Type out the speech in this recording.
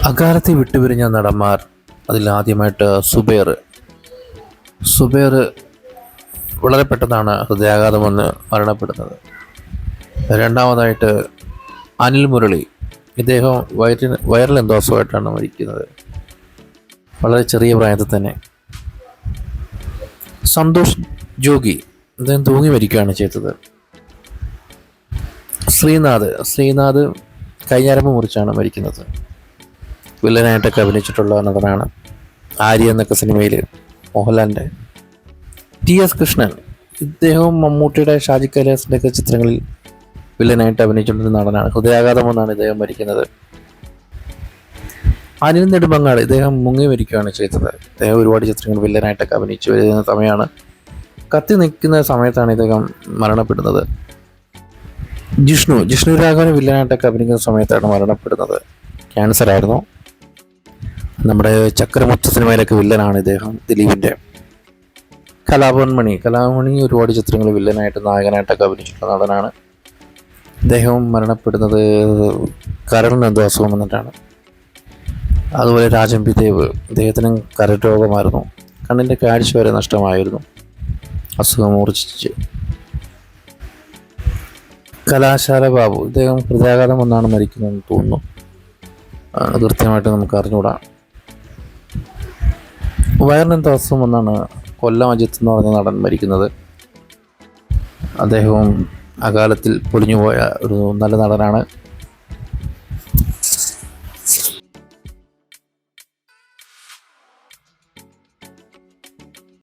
അകാലത്തെ വിട്ടുപിരിഞ്ഞ നടന്മാർ അതിലാദ്യമായിട്ട് സുബേർ. സുബേർ വളരെ പെട്ടെന്നാണ് ഹൃദയാഘാതം വന്ന് മരണപ്പെടുന്നത്. രണ്ടാമതായിട്ട് അനിൽ മുരളി. ഇദ്ദേഹം വയറ്റിന് വൈറൽ എന്തോസമായിട്ടാണ് മരിക്കുന്നത്. വളരെ ചെറിയ പ്രായത്തിൽ തന്നെ. സന്തോഷ് ജോഗി. അദ്ദേഹം തൂങ്ങി മരിക്കുകയാണ് ചെയ്തത്. ശ്രീനാഥ്. ശ്രീനാഥ് കൈഞ്ഞരമ്പ് മുറിച്ചാണ് മരിക്കുന്നത്. വില്ലനായിട്ടൊക്കെ അഭിനയിച്ചിട്ടുള്ള നടനാണ് ആര്യ എന്നൊക്കെ സിനിമയിൽ മോഹൻലാലിന്റെ ടി എസ് കൃഷ്ണൻ. ഇദ്ദേഹവും മമ്മൂട്ടിയുടെ ഷാജി കൈലാസിന്റെ ഒക്കെ ചിത്രങ്ങളിൽ വില്ലനായിട്ട് അഭിനയിച്ചിട്ടുള്ള നടനാണ്. ഹൃദയാഘാതം എന്നാണ് ഇദ്ദേഹം മരിക്കുന്നത് അനിൽ നെടുമങ്ങാട് ഇദ്ദേഹം മുങ്ങി മരിക്കുകയാണ് ചെയ്തത്. ഇദ്ദേഹം ഒരുപാട് ചിത്രങ്ങൾ വില്ലനായിട്ടൊക്കെ അഭിനയിച്ചു വരുന്ന സമയമാണ്. കത്തി നിൽക്കുന്ന സമയത്താണ് ഇദ്ദേഹം മരണപ്പെടുന്നത്. ജിഷ്ണു ജിഷ്ണു രാഘവൻ വില്ലനായിട്ടൊക്കെ അഭിനയിക്കുന്ന സമയത്താണ് മരണപ്പെടുന്നത്. ക്യാൻസർ ആയിരുന്നു നമ്മുടെ ചക്രമുത്ത സിനിമയിലൊക്കെ വില്ലനാണ് ഇദ്ദേഹം ദിലീപിന്റെ കലാഭവൻ മണി കലാഭവൻ മണി ഒരുപാട് ചിത്രങ്ങൾ വില്ലനായിട്ട് നായകനായിട്ടൊക്കെ അഭിനയിച്ചിട്ടുള്ള നടനാണ്. ഇദ്ദേഹം മരണപ്പെടുന്നത് കരളിന് എന്തോ അസുഖം വന്നിട്ടാണ് അതുപോലെ രാജംപി ദേവ്. ഇദ്ദേഹത്തിനും കരൾ രോഗമായിരുന്നു. കണ്ണിന്റെ കാഴ്ച വരെ നഷ്ടമായിരുന്നു. അസുഖം മൂർച്ഛിച്ച് കലാശാല ബാബു. ഇദ്ദേഹം ഹൃദയാഘാതം വന്നാണ് മരിക്കുന്നതെന്ന് തോന്നുന്നു. കൃത്യമായിട്ട് നമുക്ക് അറിഞ്ഞുകൂടാ. വയറിന് അസുഖം വന്നാണ് കൊല്ലം അജിത്ത് എന്ന് പറഞ്ഞ നടൻ മരിക്കുന്നത്. അദ്ദേഹവും അകാലത്തിൽ പൊളിഞ്ഞുപോയ ഒരു നല്ല നടനാണ്.